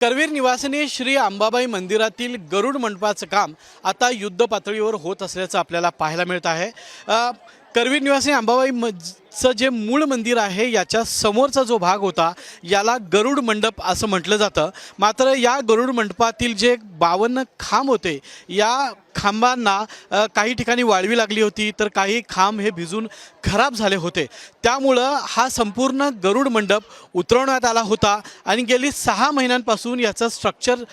करवीर निवासिनी श्री अंबाबाई मंदिरातील गरुड मंडपाचं काम आता युद्ध पातळीवर होत असल्याचं आपल्याला पाहायला मिळत आहे. करवीर निवासिनी अंबाबाई मचं जे मूळ मंदिर आहे याच्या समोरचा जो भाग होता याला गरुड मंडप असं म्हटलं जातं. मात्र या गरुड मंडपातील जे बावन्न खांब होते या खांबांना काही ठिकाणी वाळवी लागली होती तर काही खांब हे भिजून खराब झाले होते. त्यामुळं हा संपूर्ण गरुड मंडप उतरवण्यात आला होता आणि गेली सहा महिन्यांपासून याचं स्ट्रक्चर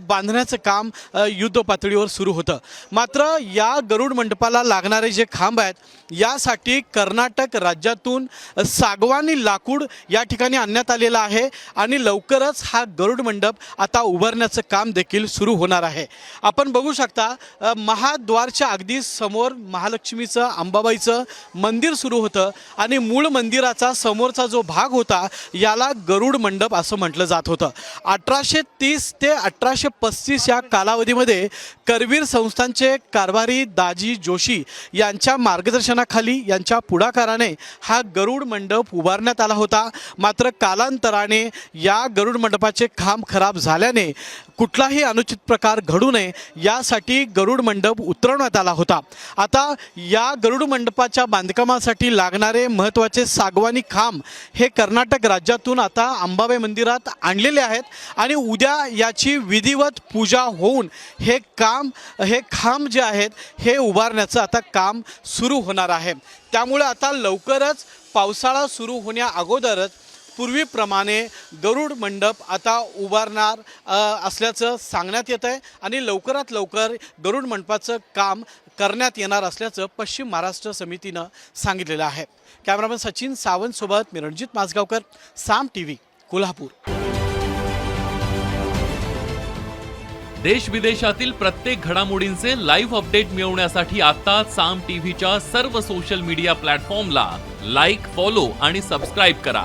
बांधण्याचं काम युद्धपातळीवर युद्ध पातळीवर सुरू होतं. मात्र या गरुड मंडपाला लागणारे जे खांब आहेत यासाठी कर्नाटक राज्यातून सागवानी लाकूड या ठिकाणी आणण्यात आलेलं आहे आणि लवकरच हा गरुड मंडप आता उभारण्याचं काम देखील सुरू होणार आहे. आपण बघू शकता महाद्वारच्या अगदी समोर महालक्ष्मीचं अंबाबाईचं मंदिर सुरू होतं आणि मूळ मंदिराचा समोरचा जो भाग होता याला गरुड मंडप असं म्हटलं जात होतं. अठराशे तीस ते अठराशे पस्तीस या कालावधीमध्ये करवीर संस्थांचे कारभारी दाजी जोशी यांच्या मार्गदर्शनाखाली यांच्या पुढाकाराने हा गरुड मंडप उभारण्यात आला होता. मात्र कालांतराने या गरुड मंडपाचे खांब खराब झाल्याने कुठलाही अनुचित प्रकार घडू नये यासाठी गरुड मंडप उतरवण्यात आला होता. आता या गरुड मंडपाच्या बांधकामासाठी लागणारे महत्त्वाचे सागवानी खांब हे कर्नाटक राज्यातून आता अंबाबाई मंदिरात आणलेले आहेत आणि उद्या याची विधिवत पूजा होऊन हे काम हे खांब जे आहेत हे उभारण्याचं आता काम सुरू होणार आहे. त्यामुळे आता लवकरच पावसाळा सुरू होण्या अगोदरच पूर्वीप्रमाणे गरुड मंडप आता उभारणार असल्याचं सांगण्यात येत आहे आणि लवकरात लवकर गरुड मंडपाचं काम करण्यात येणार असल्याचं पश्चिम महाराष्ट्र समितीनं सांगितलेलं आहे. कॅमेरामॅन सचिन सावंतसोबत मी रणजित माजगावकर साम टी व्ही कोल्हापूर. देश विदेशातील प्रत्येक घडामोडींचे लाईव्ह अपडेट मिळवण्यासाठी आता साम टीव्हीच्या सर्व सोशल मीडिया प्लॅटफॉर्मला लाईक फॉलो आणि सबस्क्राईब करा.